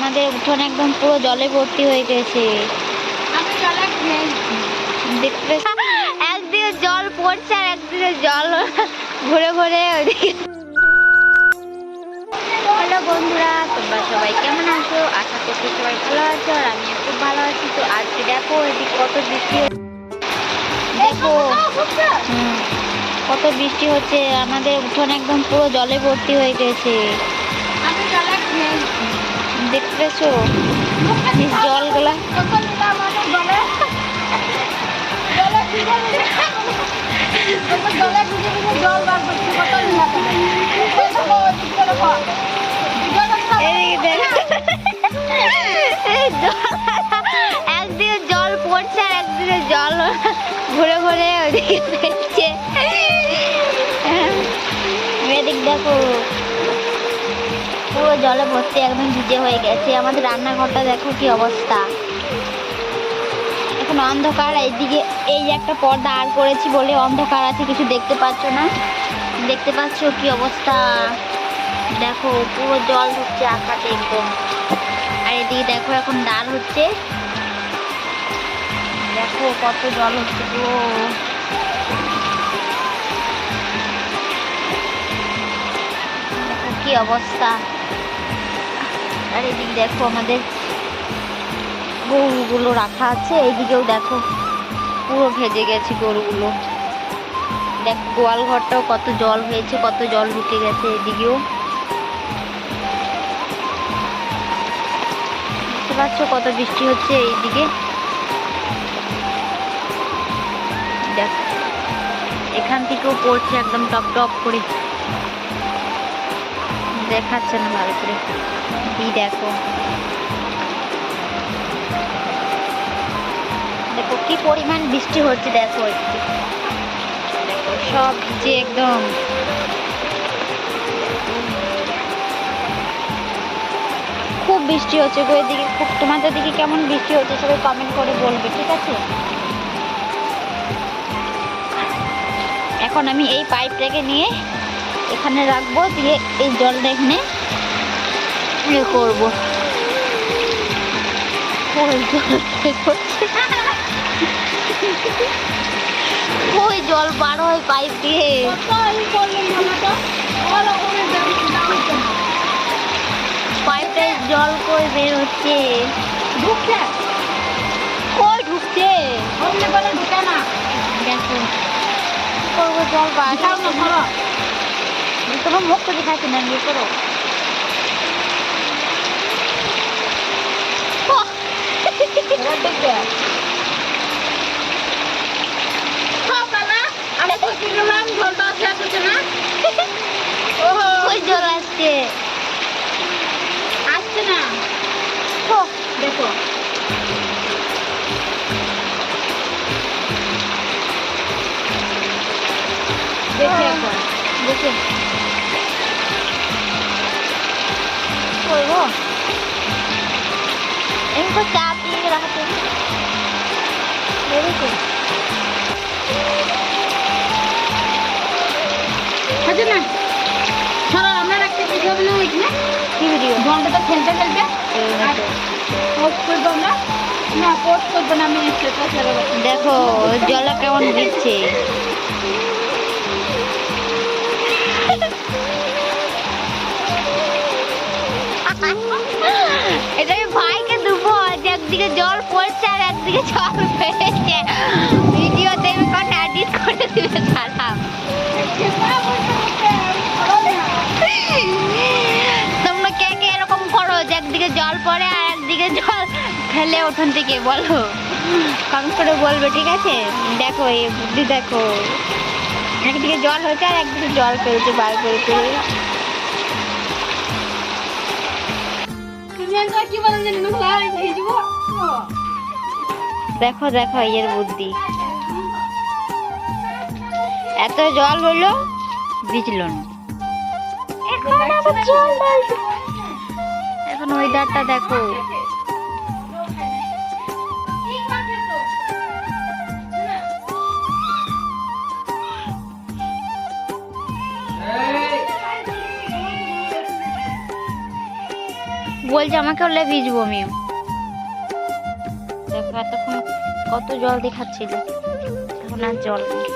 আমাদের উঠোন একদম পুরো জলে ভর্তি হয়ে গেছে। দেখতে একদিকে জল পড়ছে আর একদিকে জল ঘুরে ঘুরে ওইদিকে হ্যালো বন্ধুরা তোমরা সবাই কেমন আছো? আশা করছি সবাই ভালো আছো আর আমিও খুব ভালো আছি। তো আজকে দেখো এদিকে কত বৃষ্টি হচ্ছে। দেখো। কত বৃষ্টি হচ্ছে। আমাদের উঠোন একদম পুরো জলে ভর্তি হয়ে গেছে। আমি দেখতে পেয়েছ জলগুলা। একদিকে জল পড়ছে আর একদিকে জল ঘুরে ঘুরে ওইদিকে ফেলছে দেখো। পুরো জলে ভর্তি একদম ভিজে হয়ে গেছে। আমাদের রান্নাঘরটা দেখো কি অবস্থা। এখন অন্ধকার, এইদিকে এই যে একটা পর্দা আর করেছি বলে অন্ধকার আছে, কিছু দেখতে পাচ্ছ না। দেখতে পাচ্ছ কি অবস্থা? দেখো, পুরো জল ঢুকছে আকাশে একদম। আর এদিকে দেখো, এখন ডাল হচ্ছে। দেখো কত জল হচ্ছে পুরো কি অবস্থা। আর এদিকে দেখো আমাদের গরুগুলো রাখা আছে। এইদিকেও দেখো পুরো ভেজে গেছে গরুগুলো। দেখ গোয়াল ঘরটাও কত জল হয়েছে, কত জল ঢুকে গেছে এদিকেও। বুঝতে পারছ কত বৃষ্টি হচ্ছে এইদিকে। দেখ, এখান থেকেও পড়ছে একদম টপ টপ করে। দেখাচ্ছে না ভালো করে এই দেখো। দেখো, কি পরিমাণ বৃষ্টি হচ্ছে, দেখো একটু। দেখো, সব ভিজে একদম। খুব বৃষ্টি হচ্ছে গো এদিকে। খুব, তোমাদের দিকে কেমন বৃষ্টি হচ্ছে সবাই কমেন্ট করে বলবে, ঠিক আছে? এখন আমি এই পাইপটাকে নিয়ে এখানে রাখব দিয়ে এই জলটা এখানে ইয়ে করব ওই জল বের হয় পাইপ দিয়ে কত ই করলেন বলো তো? ভালো করে দাম- দাম হচ্ছে না। পাইপে জল কই বের হচ্ছে ঢুকছে? কই ঢুকছে বলে ঢুকে না। দেখো করব জল বার হচ্ছে না। ওহো, কই জল আসছে না। দেখো দেখি এখন দেখে ভিডিও খেলতে খেলতে? পোস্ট করব না পোস্ট করব না আমি দেখো জল কেমন দিচ্ছে। এটা আমি ভাইকে দেবো যে একদিকে জল পড়ছে আর একদিকে জল পেয়েছে। ভিডিও দেখবে কারণ এডিট করে দিবে পড়ে আর একদিকে জল ফেলে উঠোন থেকে বলো। কমেন্ট করে বলবে ঠিক আছে? দেখো এই বুদ্ধি দেখো। একদিকে জল হয়েছে আর একদিকে জল ফেলছে বার করে দেখো দেখো এর বুদ্ধি। এত জল হলো ভিজলো না। এখন আবার জল। এখন ওয়েদারটা দেখো। বলছে আমাকে হলে ভিজবো আমিও দেখো এতক্ষণ কত জল দেখাচ্ছিল। এখন আর জল নেই।